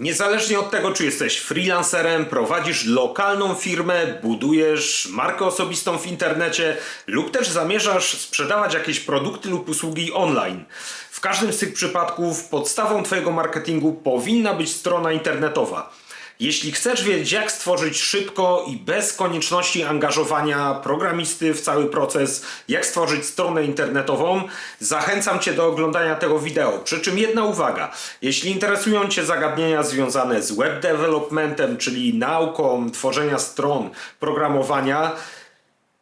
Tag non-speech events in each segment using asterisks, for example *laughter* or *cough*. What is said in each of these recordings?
Niezależnie od tego, czy jesteś freelancerem, prowadzisz lokalną firmę, budujesz markę osobistą w internecie lub też zamierzasz sprzedawać jakieś produkty lub usługi online. W każdym z tych przypadków podstawą Twojego marketingu powinna być strona internetowa. Jeśli chcesz wiedzieć, jak stworzyć szybko i bez konieczności angażowania programisty w cały proces, jak stworzyć stronę internetową, zachęcam Cię do oglądania tego wideo. Przy czym jedna uwaga: jeśli interesują Cię zagadnienia związane z web developmentem, czyli nauką tworzenia stron, programowania,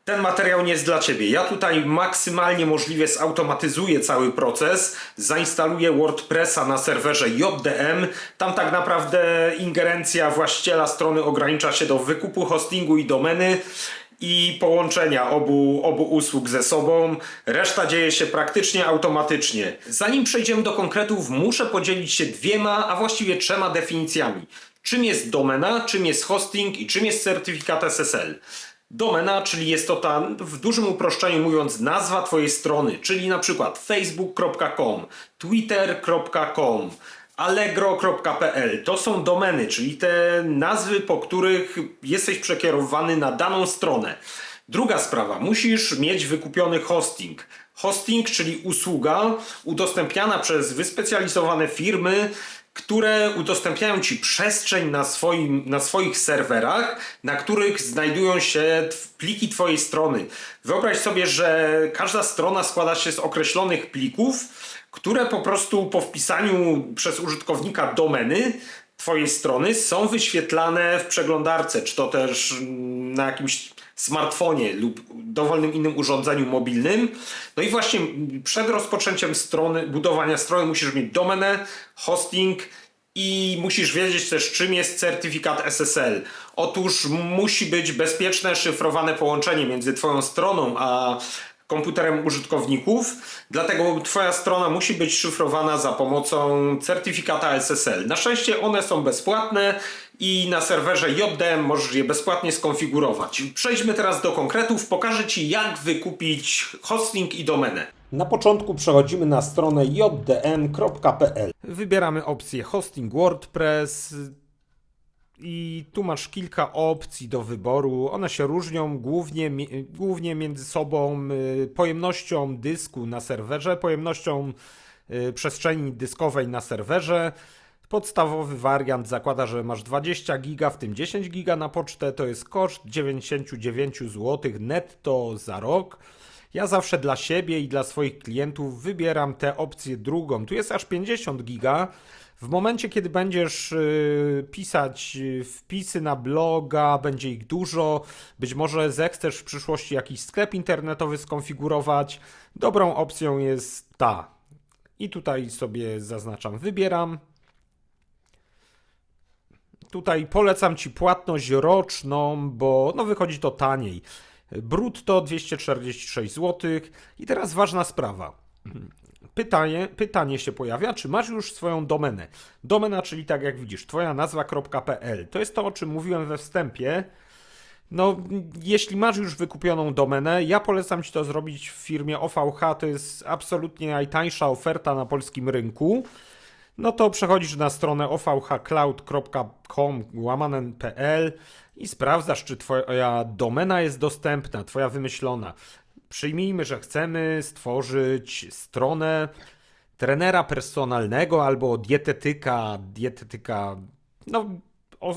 ten materiał nie jest dla Ciebie. Ja tutaj maksymalnie możliwie zautomatyzuję cały proces, zainstaluję WordPressa na serwerze JDM. Tam tak naprawdę ingerencja właściciela strony ogranicza się do wykupu hostingu i domeny i połączenia obu, obu usług ze sobą. Reszta dzieje się praktycznie automatycznie. Zanim przejdziemy do konkretów, muszę podzielić się dwiema, a właściwie trzema definicjami. Czym jest domena, czym jest hosting i czym jest certyfikat SSL. Domena, czyli jest to ta, w dużym uproszczeniu mówiąc, nazwa Twojej strony, czyli na przykład facebook.com, twitter.com, allegro.pl. To są domeny, czyli te nazwy, po których jesteś przekierowany na daną stronę. Druga sprawa, musisz mieć wykupiony hosting. Hosting, czyli usługa udostępniana przez wyspecjalizowane firmy, które udostępniają Ci przestrzeń na, swoim, na swoich serwerach, na których znajdują się pliki Twojej strony. Wyobraź sobie, że każda strona składa się z określonych plików, które po prostu po wpisaniu przez użytkownika domeny Twojej strony są wyświetlane w przeglądarce, czy to też na jakimś smartfonie lub dowolnym innym urządzeniu mobilnym. No i właśnie przed rozpoczęciem strony, budowania strony musisz mieć domenę, hosting i musisz wiedzieć też czym jest certyfikat SSL. Otóż musi być bezpieczne, szyfrowane połączenie między Twoją stroną a komputerem użytkowników, dlatego Twoja strona musi być szyfrowana za pomocą certyfikata SSL. Na szczęście one są bezpłatne i na serwerze JDM możesz je bezpłatnie skonfigurować. Przejdźmy teraz do konkretów, pokażę Ci jak wykupić hosting i domenę. Na początku przechodzimy na stronę jdm.pl. Wybieramy opcję hosting WordPress, i tu masz kilka opcji do wyboru. One się różnią głównie, głównie między sobą y, pojemnością dysku na serwerze, pojemnością y, przestrzeni dyskowej na serwerze. Podstawowy wariant zakłada, że masz 20 giga, w tym 10 giga na pocztę. To jest koszt 99 zł netto za rok. Ja zawsze dla siebie i dla swoich klientów wybieram tę opcję drugą. Tu jest aż 50 giga. W momencie, kiedy będziesz y, pisać y, wpisy na bloga, będzie ich dużo, być może zechcesz w przyszłości jakiś sklep internetowy skonfigurować, dobrą opcją jest ta. I tutaj sobie zaznaczam, wybieram. Tutaj polecam Ci płatność roczną, bo no wychodzi to taniej. Brutto 246 zł. I teraz ważna sprawa pytanie, pytanie się pojawia, czy masz już swoją domenę. Domena, czyli tak jak widzisz, twoja nazwa.pl. To jest to, o czym mówiłem we wstępie. No, jeśli masz już wykupioną domenę, ja polecam Ci to zrobić w firmie OVH, to jest absolutnie najtańsza oferta na polskim rynku. No to przechodzisz na stronę ovhcloud.com łamane.pl i sprawdzasz, czy Twoja domena jest dostępna, Twoja wymyślona. Przyjmijmy, że chcemy stworzyć stronę trenera personalnego albo dietetyka, dietetyka, no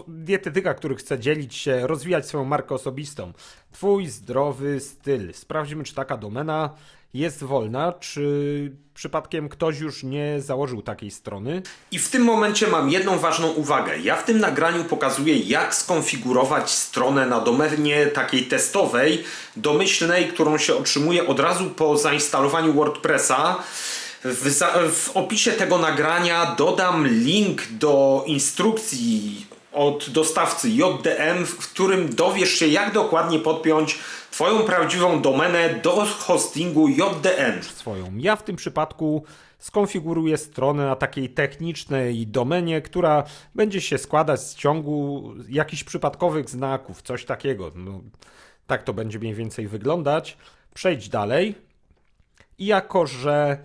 dietetyka, który chce dzielić się, rozwijać swoją markę osobistą. Twój zdrowy styl. Sprawdźmy, czy taka domena jest wolna, czy przypadkiem ktoś już nie założył takiej strony. I w tym momencie mam jedną ważną uwagę. Ja w tym nagraniu pokazuję, jak skonfigurować stronę na domenie takiej testowej, domyślnej, którą się otrzymuje od razu po zainstalowaniu WordPressa. W, w, opisie tego nagrania dodam link do instrukcji od dostawcy JDM, w którym dowiesz się, jak dokładnie podpiąć Twoją prawdziwą domenę do hostingu JDM. Swoją. Ja w tym przypadku skonfiguruję stronę na takiej technicznej domenie, która będzie się składać z ciągu jakichś przypadkowych znaków, coś takiego. No, tak to będzie mniej więcej wyglądać. Przejdź dalej. I jako, że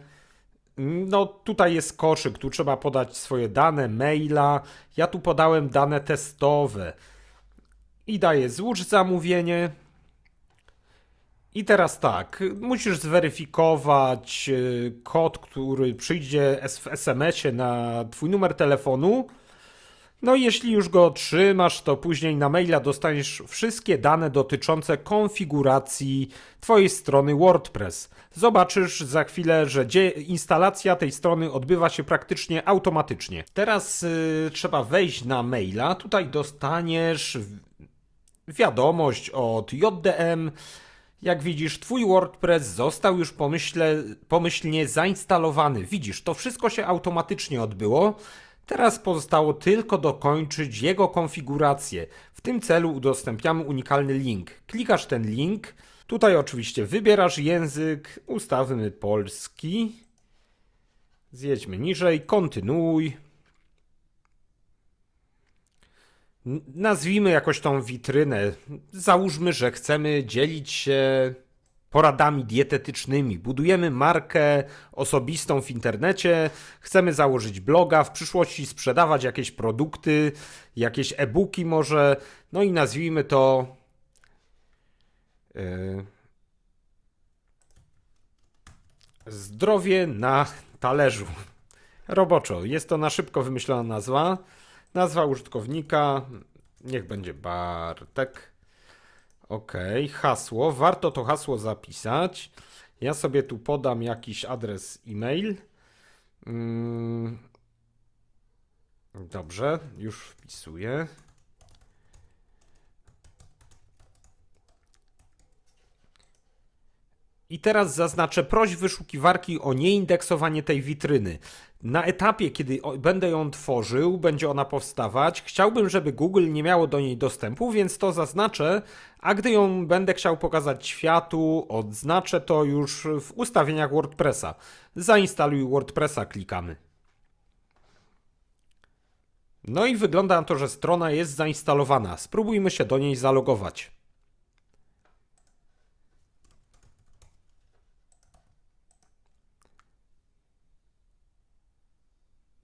No tutaj jest koszyk, tu trzeba podać swoje dane, maila. Ja tu podałem dane testowe. I daję złóż zamówienie. I teraz tak, musisz zweryfikować y, kod, który przyjdzie w SMS-ie na twój numer telefonu. No i jeśli już go otrzymasz, to później na maila dostaniesz wszystkie dane dotyczące konfiguracji twojej strony WordPress. Zobaczysz za chwilę, że instalacja tej strony odbywa się praktycznie automatycznie. Teraz y, trzeba wejść na maila. Tutaj dostaniesz wiadomość od JDM. Jak widzisz, twój WordPress został już pomyśle, pomyślnie zainstalowany. Widzisz, to wszystko się automatycznie odbyło. Teraz pozostało tylko dokończyć jego konfigurację. W tym celu udostępniamy unikalny link. Klikasz ten link. Tutaj oczywiście wybierasz język, ustawmy polski. Zjedźmy niżej, kontynuuj. Nazwijmy jakoś tą witrynę. Załóżmy, że chcemy dzielić się poradami dietetycznymi. Budujemy markę osobistą w internecie, chcemy założyć bloga, w przyszłości sprzedawać jakieś produkty, jakieś e-booki może. No i nazwijmy to. yy, Zdrowie na talerzu. Roboczo. Jest to na szybko wymyślona nazwa. Nazwa użytkownika. Niech będzie Bartek. Ok, hasło. Warto to hasło zapisać. Ja sobie tu podam jakiś adres e-mail. Mm. Dobrze, już wpisuję. I teraz zaznaczę proś wyszukiwarki o nieindeksowanie tej witryny. Na etapie, kiedy będę ją tworzył, będzie ona powstawać. Chciałbym, żeby Google nie miało do niej dostępu, więc to zaznaczę, a gdy ją będę chciał pokazać światu, odznaczę to już w ustawieniach WordPressa. Zainstaluj WordPressa klikamy. No i wygląda na to, że strona jest zainstalowana. Spróbujmy się do niej zalogować.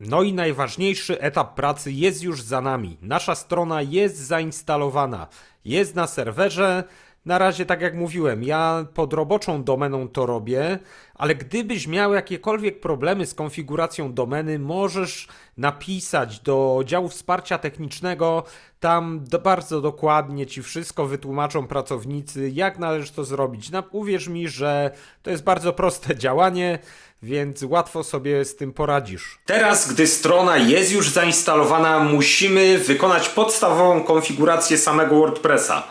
No i najważniejszy etap pracy jest już za nami. Nasza strona jest zainstalowana, jest na serwerze. Na razie, tak jak mówiłem, ja pod roboczą domeną to robię, ale gdybyś miał jakiekolwiek problemy z konfiguracją domeny, możesz napisać do działu wsparcia technicznego. Tam bardzo dokładnie ci wszystko wytłumaczą pracownicy, jak należy to zrobić. Uwierz mi, że to jest bardzo proste *laughs* działanie, więc łatwo sobie z tym poradzisz. Teraz, gdy strona jest już zainstalowana, musimy wykonać podstawową konfigurację samego WordPressa.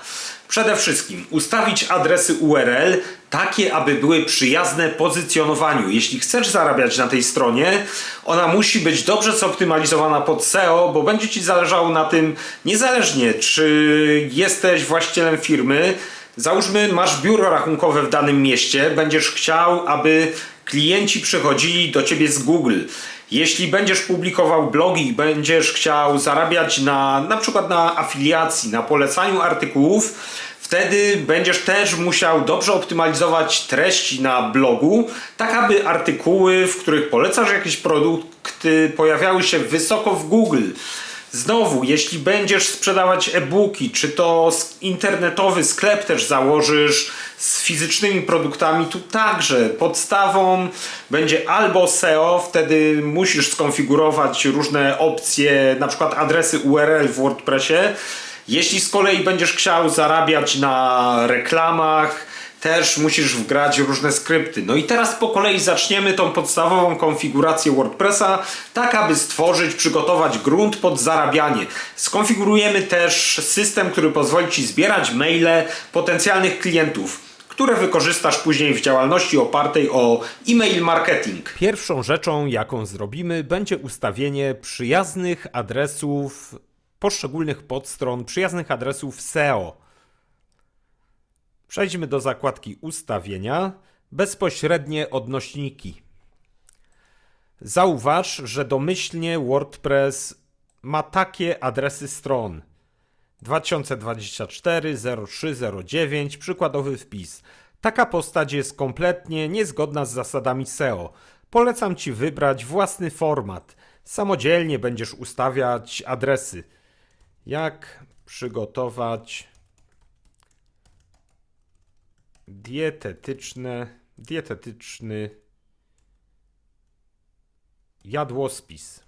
Przede wszystkim ustawić adresy URL takie, aby były przyjazne pozycjonowaniu. Jeśli chcesz zarabiać na tej stronie, ona musi być dobrze zoptymalizowana pod SEO, bo będzie Ci zależało na tym, niezależnie czy jesteś właścicielem firmy, Załóżmy, masz biuro rachunkowe w danym mieście, będziesz chciał, aby klienci przychodzili do ciebie z Google. Jeśli będziesz publikował blogi i będziesz chciał zarabiać na, na przykład na afiliacji, na polecaniu artykułów, wtedy będziesz też musiał dobrze optymalizować treści na blogu, tak aby artykuły, w których polecasz jakieś produkty, pojawiały się wysoko w Google. Znowu, jeśli będziesz sprzedawać e-booki, czy to internetowy sklep też założysz z fizycznymi produktami, tu także podstawą będzie albo SEO, wtedy musisz skonfigurować różne opcje, na przykład adresy URL w WordPressie. Jeśli z kolei będziesz chciał zarabiać na reklamach, też musisz wgrać różne skrypty. No i teraz po kolei zaczniemy tą podstawową konfigurację WordPressa, tak aby stworzyć, przygotować grunt pod zarabianie. Skonfigurujemy też system, który pozwoli Ci zbierać maile potencjalnych klientów, które wykorzystasz później w działalności opartej o e-mail marketing. Pierwszą rzeczą, jaką zrobimy, będzie ustawienie przyjaznych adresów poszczególnych podstron, przyjaznych adresów SEO. Przejdźmy do zakładki Ustawienia, bezpośrednie odnośniki. Zauważ, że domyślnie WordPress ma takie adresy stron. 2024 03 09 przykładowy wpis. Taka postać jest kompletnie niezgodna z zasadami SEO. polecam Ci wybrać własny format. Samodzielnie będziesz ustawiać adresy. Jak przygotować dietetyczne, dietetyczny jadłospis.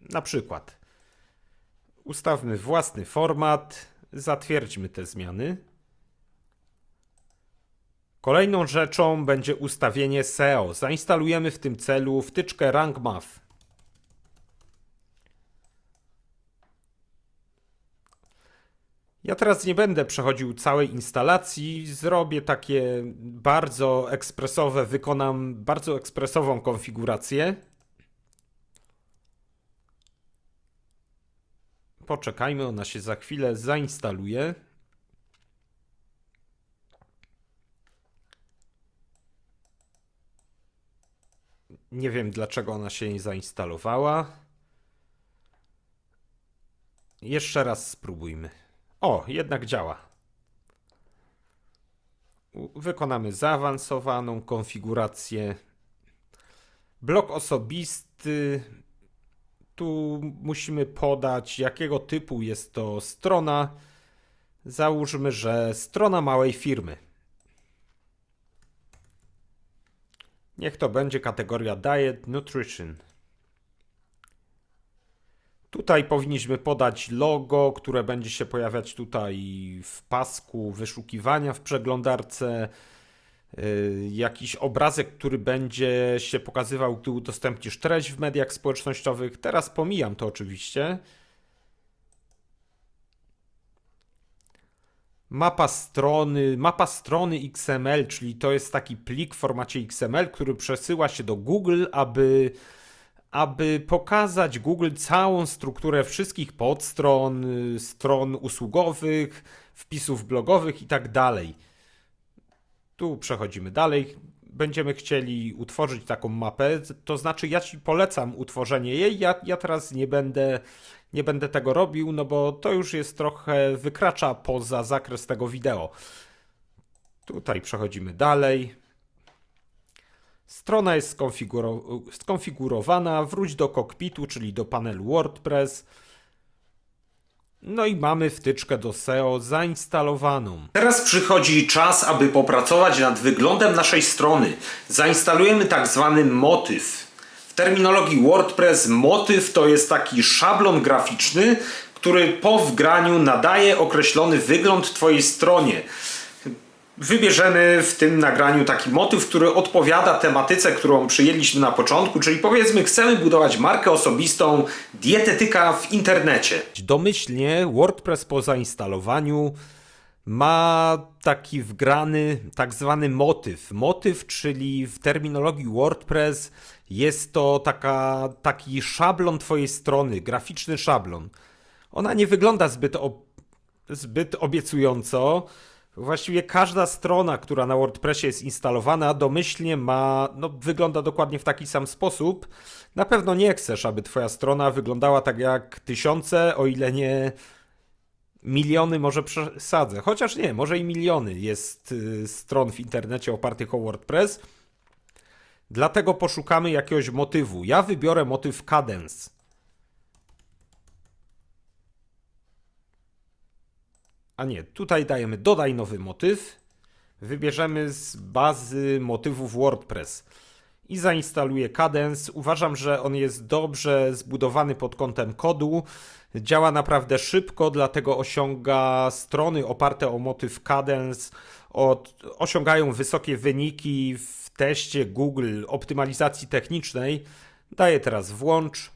Na przykład ustawmy własny format, zatwierdźmy te zmiany. Kolejną rzeczą będzie ustawienie SEO. Zainstalujemy w tym celu wtyczkę RankMath. Ja teraz nie będę przechodził całej instalacji, zrobię takie bardzo ekspresowe, wykonam bardzo ekspresową konfigurację. Poczekajmy, ona się za chwilę zainstaluje. Nie wiem dlaczego ona się nie zainstalowała. Jeszcze raz spróbujmy. O, jednak działa. Wykonamy zaawansowaną konfigurację. Blok osobisty. Tu musimy podać, jakiego typu jest to strona. Załóżmy, że strona małej firmy. Niech to będzie kategoria Diet Nutrition. Tutaj powinniśmy podać logo, które będzie się pojawiać tutaj w pasku wyszukiwania w przeglądarce. Yy, Jakiś obrazek, który będzie się pokazywał, gdy udostępnisz treść w mediach społecznościowych. Teraz pomijam to oczywiście. Mapa strony, mapa strony XML, czyli to jest taki plik w formacie XML, który przesyła się do Google, aby, aby pokazać Google całą strukturę wszystkich podstron, y, stron usługowych, wpisów blogowych i tak dalej. Tu przechodzimy dalej. Będziemy chcieli utworzyć taką mapę, to znaczy ja Ci polecam utworzenie jej. Ja, ja teraz nie będę, nie będę tego robił, no bo to już jest trochę, wykracza poza zakres tego wideo. Tutaj przechodzimy dalej. Strona jest skonfiguro- skonfigurowana. Wróć do kokpitu, czyli do panelu WordPress. No i mamy wtyczkę do SEO zainstalowaną. Teraz przychodzi czas, aby popracować nad wyglądem naszej strony. Zainstalujemy tak zwany motyw. W terminologii WordPress motyw to jest taki szablon graficzny, który po wgraniu nadaje określony wygląd Twojej stronie. Wybierzemy w tym nagraniu taki motyw, który odpowiada tematyce, którą przyjęliśmy na początku, czyli powiedzmy chcemy budować markę osobistą dietetyka w internecie. Domyślnie WordPress po zainstalowaniu ma taki wgrany tak zwany motyw. Motyw, czyli w terminologii WordPress jest to taka, taki szablon Twojej strony, graficzny szablon. Ona nie wygląda zbyt, ob, zbyt obiecująco. Właściwie każda strona, która na WordPressie jest instalowana, domyślnie ma, no, wygląda dokładnie w taki sam sposób. Na pewno nie chcesz, aby Twoja strona wyglądała tak jak tysiące, o ile nie miliony, może przesadzę. Chociaż nie, może i miliony jest y, stron w internecie opartych o WordPress. Dlatego poszukamy jakiegoś motywu. Ja wybiorę motyw Cadence. A nie, tutaj dajemy dodaj nowy motyw. Wybierzemy z bazy motywów WordPress i zainstaluję Cadence. Uważam, że on jest dobrze zbudowany pod kątem kodu. Działa naprawdę szybko, dlatego osiąga strony oparte o motyw Cadence. Osiągają wysokie wyniki w teście Google optymalizacji technicznej. Daję teraz włącz.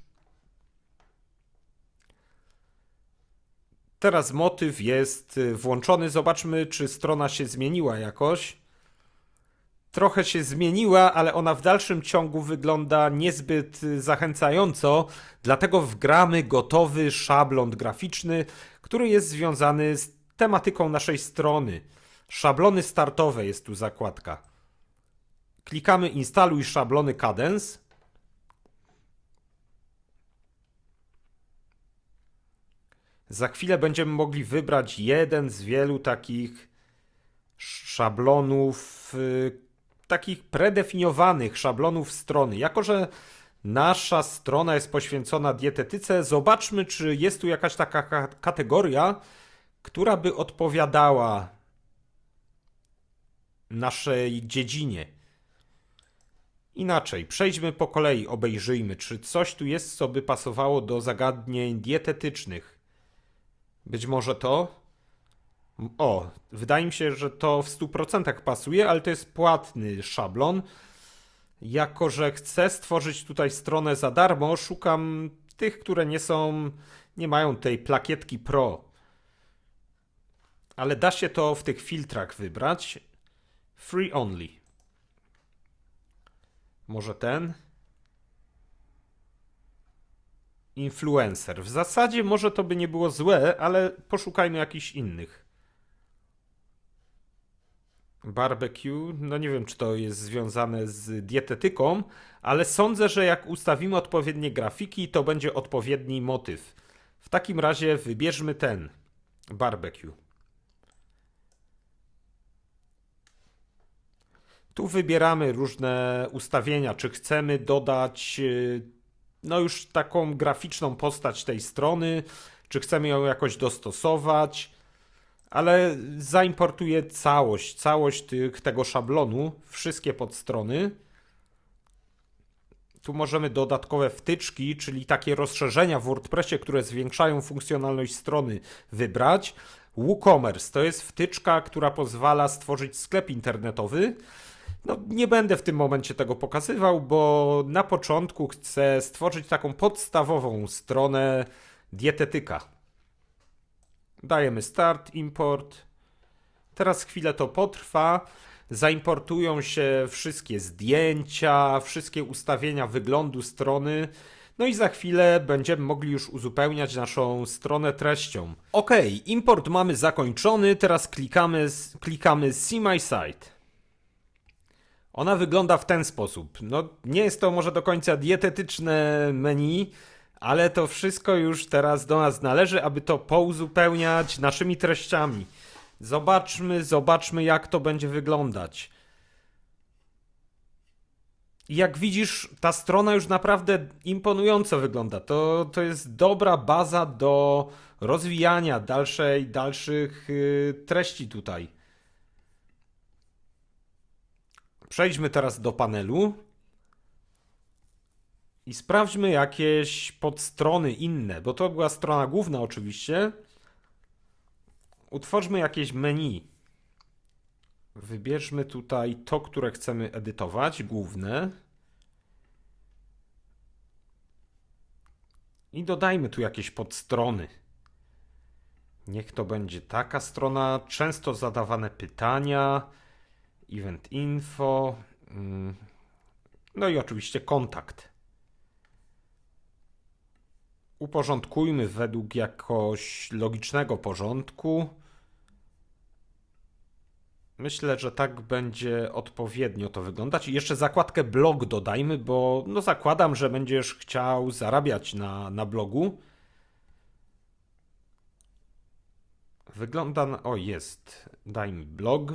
Teraz motyw jest y, włączony. Zobaczmy, czy strona się zmieniła jakoś. Trochę się zmieniła, ale ona w dalszym ciągu wygląda niezbyt y, zachęcająco, dlatego wgramy gotowy szablon graficzny, który jest związany z tematyką naszej strony. Szablony startowe jest tu zakładka. Klikamy instaluj szablony Cadence. Za chwilę będziemy mogli wybrać jeden z wielu takich szablonów, y, takich predefiniowanych szablonów strony. Jako, że nasza strona jest poświęcona dietetyce, zobaczmy, czy jest tu jakaś taka ka- kategoria, która by odpowiadała naszej dziedzinie. Inaczej, przejdźmy po kolei, obejrzyjmy, czy coś tu jest, co by pasowało do zagadnień dietetycznych. Być może to? O, wydaje mi się, że to w 100% pasuje, ale to jest płatny szablon. Jako, że chcę stworzyć tutaj stronę za darmo, szukam tych, które nie są, nie mają tej plakietki Pro. Ale da się to w tych filtrach wybrać. Free only. Może ten? Influencer. W zasadzie może to by nie było złe, ale poszukajmy jakichś innych. Barbecue, no nie wiem, czy to jest związane z dietetyką, ale sądzę, że jak ustawimy odpowiednie grafiki, to będzie odpowiedni motyw. W takim razie wybierzmy ten barbecue. Tu wybieramy różne ustawienia, czy chcemy dodać y, no już taką graficzną postać tej strony, czy chcemy ją jakoś dostosować, ale zaimportuję całość, całość tych, tego szablonu, wszystkie podstrony. Tu możemy dodatkowe wtyczki, czyli takie rozszerzenia w WordPressie, które zwiększają funkcjonalność strony, wybrać. WooCommerce to jest wtyczka, która pozwala stworzyć sklep internetowy. No, nie będę w tym momencie tego pokazywał, bo na początku chcę stworzyć taką podstawową stronę dietetyka. Dajemy start, import. Teraz chwilę to potrwa. Zaimportują się wszystkie zdjęcia, wszystkie ustawienia wyglądu strony. No i za chwilę będziemy mogli już uzupełniać naszą stronę treścią. Ok, import mamy zakończony. Teraz klikamy, klikamy See My Site. Ona wygląda w ten sposób. No, nie jest to może do końca dietetyczne menu, ale to wszystko już teraz do nas należy, aby to pouzupełniać naszymi treściami. Zobaczmy, zobaczmy, jak to będzie wyglądać. Jak widzisz, ta strona już naprawdę imponująco wygląda. To, to jest dobra baza do rozwijania dalszej, dalszych yy, treści tutaj. Przejdźmy teraz do panelu i sprawdźmy jakieś podstrony inne, bo to była strona główna oczywiście. Utwórzmy jakieś menu. Wybierzmy tutaj to, które chcemy edytować, główne. I dodajmy tu jakieś podstrony. Niech to będzie taka strona, często zadawane pytania, event info, mm, no i oczywiście kontakt. Uporządkujmy według jakoś logicznego porządku. Myślę, że tak będzie odpowiednio to wyglądać. I jeszcze zakładkę blog dodajmy, bo no zakładam, że będziesz chciał zarabiać na, na blogu. Wygląda na... O, jest. Daj mi blog.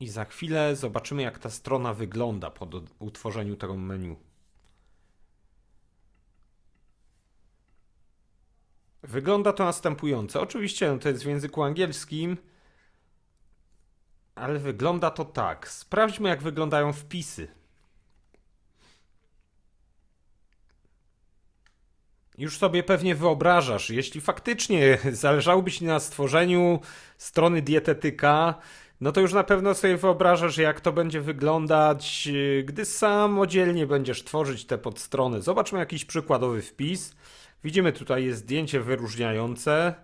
I za chwilę zobaczymy, jak ta strona wygląda po utworzeniu tego menu. Wygląda to następująco. Oczywiście no to jest w języku angielskim, ale wygląda to tak. Sprawdźmy, jak wyglądają wpisy. Już sobie pewnie wyobrażasz, jeśli faktycznie *laughs* zależałoby ci na stworzeniu strony dietetyka, no to już na pewno sobie wyobrażasz, jak to będzie wyglądać, yy, gdy samodzielnie będziesz tworzyć te podstrony. Zobaczmy jakiś przykładowy wpis. Widzimy tutaj jest zdjęcie wyróżniające.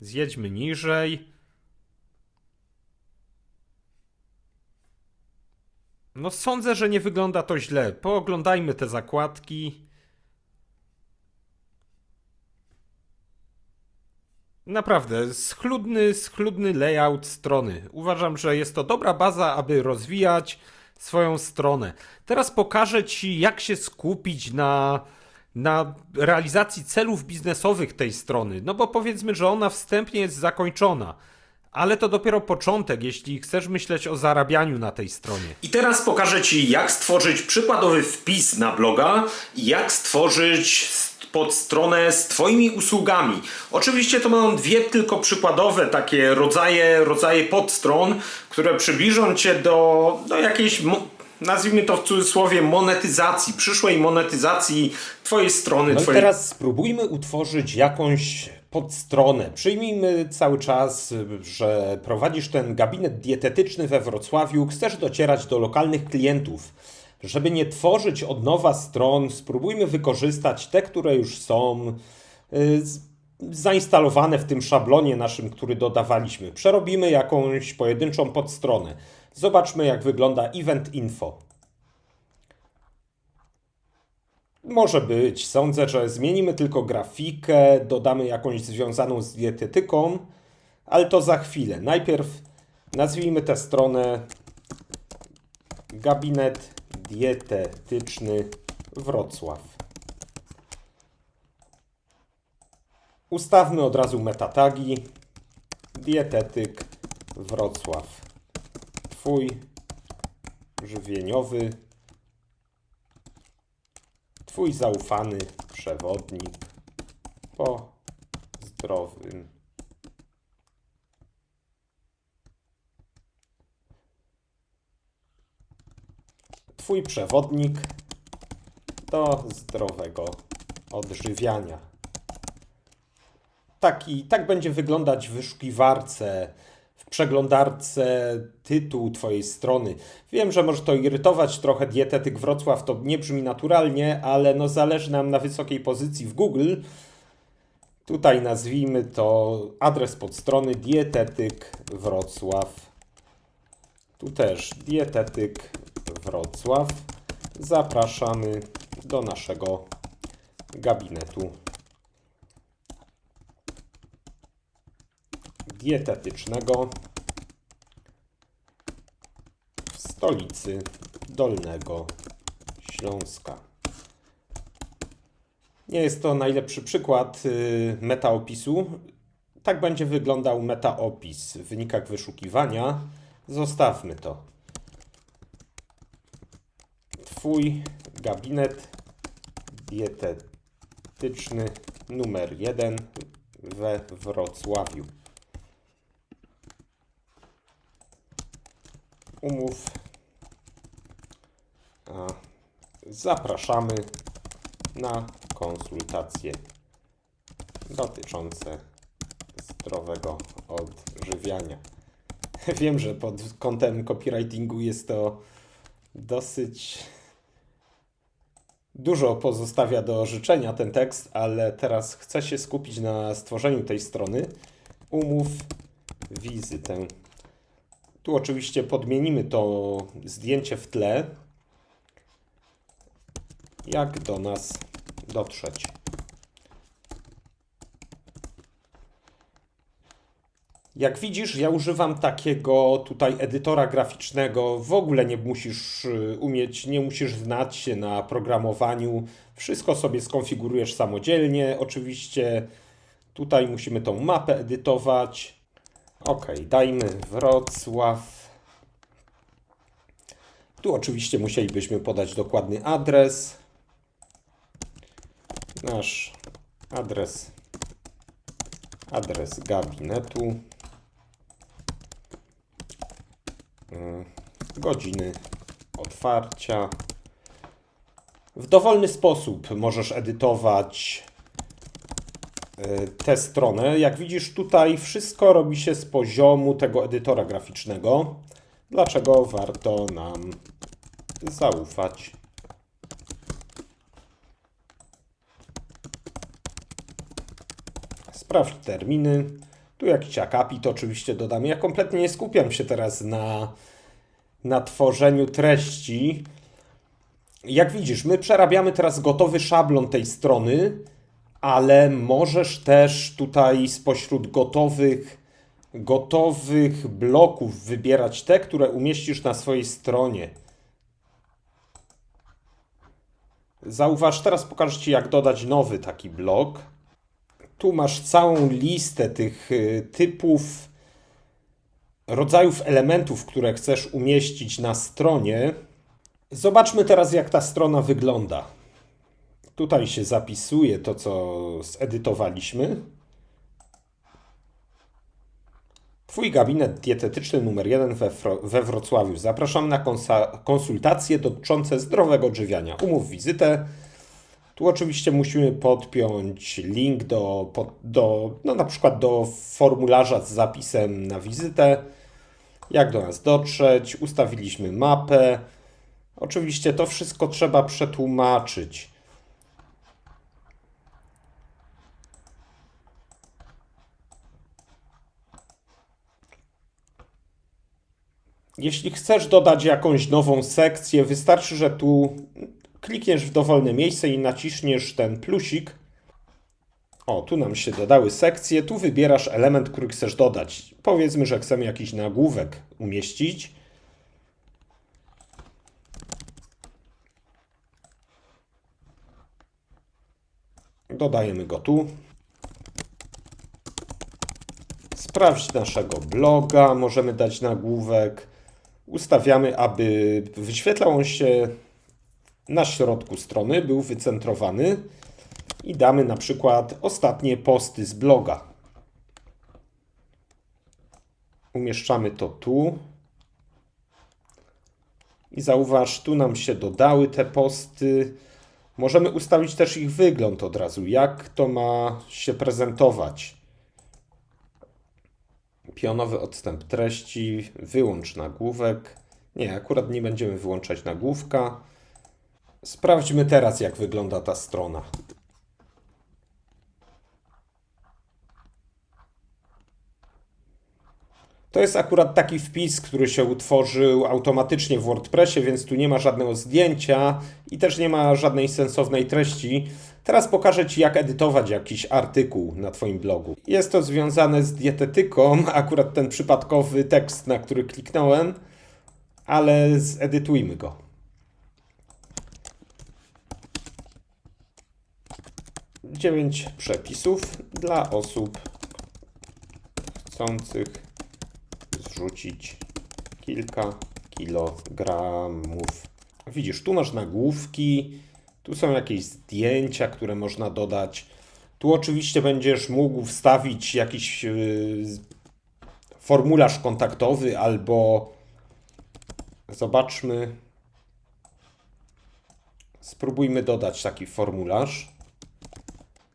Zjedźmy niżej. No sądzę, że nie wygląda to źle. Pooglądajmy te zakładki. Naprawdę, schludny, schludny layout strony. Uważam, że jest to dobra baza, aby rozwijać swoją stronę. Teraz pokażę Ci, jak się skupić na, na realizacji celów biznesowych tej strony. No bo powiedzmy, że ona wstępnie jest zakończona, ale to dopiero początek, jeśli chcesz myśleć o zarabianiu na tej stronie. I teraz pokażę Ci, jak stworzyć przykładowy wpis na bloga i jak stworzyć podstronę z Twoimi usługami. Oczywiście to będą dwie tylko przykładowe takie rodzaje, rodzaje podstron, które przybliżą Cię do, do jakiejś, nazwijmy to w cudzysłowie, monetyzacji, przyszłej monetyzacji Twojej strony. No i twojej... teraz spróbujmy utworzyć jakąś podstronę. Przyjmijmy cały czas, że prowadzisz ten gabinet dietetyczny we Wrocławiu, chcesz docierać do lokalnych klientów. Żeby nie tworzyć od nowa stron, spróbujmy wykorzystać te, które już są y, zainstalowane w tym szablonie naszym, który dodawaliśmy. Przerobimy jakąś pojedynczą podstronę. Zobaczmy, jak wygląda Event Info. Może być. Sądzę, że zmienimy tylko grafikę, dodamy jakąś związaną z dietetyką, ale to za chwilę. Najpierw nazwijmy tę stronę Gabinet Dietetyczny Wrocław. Ustawmy od razu metatagi. Dietetyk Wrocław. Twój żywieniowy Twój zaufany przewodnik po zdrowym Twój przewodnik do zdrowego odżywiania. Taki, tak będzie wyglądać w wyszukiwarce, w przeglądarce tytuł Twojej strony. Wiem, że może to irytować trochę dietetyk Wrocław, to nie brzmi naturalnie, ale no zależy nam na wysokiej pozycji w Google. Tutaj nazwijmy to adres podstrony dietetyk Wrocław. Tu też dietetyk Wrocław. Zapraszamy do naszego gabinetu dietetycznego w stolicy Dolnego Śląska. Nie jest to najlepszy przykład y, metaopisu. Tak będzie wyglądał metaopis w wynikach wyszukiwania. Zostawmy to. Twój gabinet dietetyczny numer 1 we Wrocławiu. Umów. Zapraszamy na konsultacje dotyczące zdrowego odżywiania. Wiem, że pod kątem copywritingu jest to dosyć dużo pozostawia do życzenia ten tekst, ale teraz chcę się skupić na stworzeniu tej strony. Umów wizytę. Tu oczywiście podmienimy to zdjęcie w tle. Jak do nas dotrzeć? Jak widzisz, ja używam takiego tutaj edytora graficznego. W ogóle nie musisz y, umieć, nie musisz znać się na programowaniu. Wszystko sobie skonfigurujesz samodzielnie. Oczywiście tutaj musimy tą mapę edytować. Ok, dajmy Wrocław. Tu oczywiście musielibyśmy podać dokładny adres. Nasz adres adres gabinetu. Mm, Godziny otwarcia. W dowolny sposób możesz edytować tę stronę. Jak widzisz, tutaj wszystko robi się z poziomu tego edytora graficznego. Dlaczego warto nam zaufać? Sprawdź terminy. Tu jakiś akapit oczywiście dodamy. Ja kompletnie nie skupiam się teraz na, na tworzeniu treści. Jak widzisz, my przerabiamy teraz gotowy szablon tej strony, ale możesz też tutaj spośród gotowych, gotowych bloków wybierać te, które umieścisz na swojej stronie. Zauważ, teraz pokażę Ci, jak dodać nowy taki blok. Tu masz całą listę tych y, typów, rodzajów elementów, które chcesz umieścić na stronie. Zobaczmy teraz, jak ta strona wygląda. Tutaj się zapisuje to, co zedytowaliśmy. Twój gabinet dietetyczny numer 1 we, we Wrocławiu. Zapraszam na konsultacje dotyczące zdrowego odżywiania. Umów wizytę. Tu oczywiście musimy podpiąć link do, do no na przykład do formularza z zapisem na wizytę. Jak do nas dotrzeć? Ustawiliśmy mapę. Oczywiście to wszystko trzeba przetłumaczyć. Jeśli chcesz dodać jakąś nową sekcję, wystarczy, że tu klikniesz w dowolne miejsce i naciśniesz ten plusik. O, tu nam się dodały sekcje. Tu wybierasz element, który chcesz dodać. Powiedzmy, że chcemy jakiś nagłówek umieścić. Dodajemy go tu. Sprawdź naszego bloga, możemy dać nagłówek. Ustawiamy, aby wyświetlał on się na środku strony, był wycentrowany i damy na przykład ostatnie posty z bloga. Umieszczamy to tu. I zauważ, tu nam się dodały te posty. Możemy ustawić też ich wygląd od razu, jak to ma się prezentować. Pionowy odstęp treści, wyłącz nagłówek. Nie, akurat nie będziemy wyłączać nagłówka. Sprawdźmy teraz, jak wygląda ta strona. To jest akurat taki wpis, który się utworzył automatycznie w WordPressie, więc tu nie ma żadnego zdjęcia i też nie ma żadnej sensownej treści. Teraz pokażę Ci, jak edytować jakiś artykuł na Twoim blogu. Jest to związane z dietetyką, *laughs* akurat ten przypadkowy tekst, na który kliknąłem, ale zedytujmy go. Dziewięć przepisów dla osób chcących zrzucić kilka kilogramów. Widzisz, tu masz nagłówki, tu są jakieś zdjęcia, które można dodać. Tu oczywiście będziesz mógł wstawić jakiś yy, formularz kontaktowy albo zobaczmy. Spróbujmy dodać taki formularz.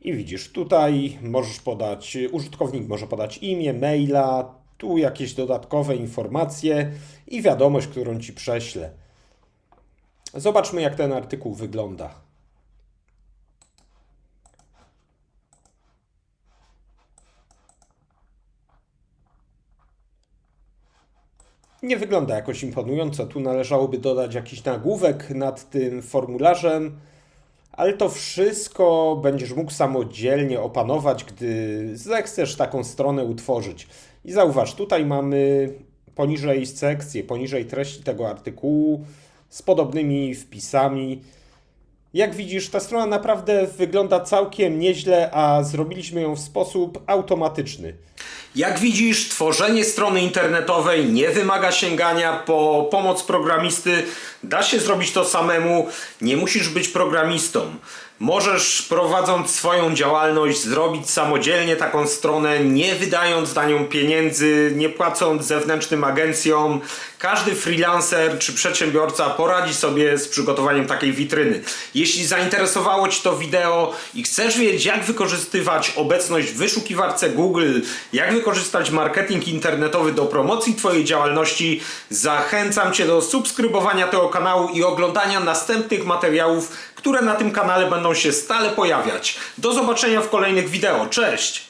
I widzisz, tutaj możesz podać, użytkownik może podać imię, maila, tu jakieś dodatkowe informacje i wiadomość, którą ci prześlę. Zobaczmy, jak ten artykuł wygląda. Nie wygląda jakoś imponująco. Tu należałoby dodać jakiś nagłówek nad tym formularzem, ale to wszystko będziesz mógł samodzielnie opanować, gdy zechcesz taką stronę utworzyć. I zauważ, tutaj mamy poniżej sekcję, poniżej treści tego artykułu z podobnymi wpisami. Jak widzisz, ta strona naprawdę wygląda całkiem nieźle, a zrobiliśmy ją w sposób automatyczny. Jak widzisz, tworzenie strony internetowej nie wymaga sięgania po pomoc programisty. Da się zrobić to samemu, nie musisz być programistą. Możesz prowadząc swoją działalność zrobić samodzielnie taką stronę, nie wydając na nią pieniędzy, nie płacąc zewnętrznym agencjom. Każdy freelancer czy przedsiębiorca poradzi sobie z przygotowaniem takiej witryny. Jeśli zainteresowało Cię to wideo i chcesz wiedzieć, jak wykorzystywać obecność w wyszukiwarce Google, jak wykorzystać marketing internetowy do promocji Twojej działalności, zachęcam Cię do subskrybowania tego kanału i oglądania następnych materiałów, które na tym kanale będą się stale pojawiać. Do zobaczenia w kolejnych wideo. Cześć!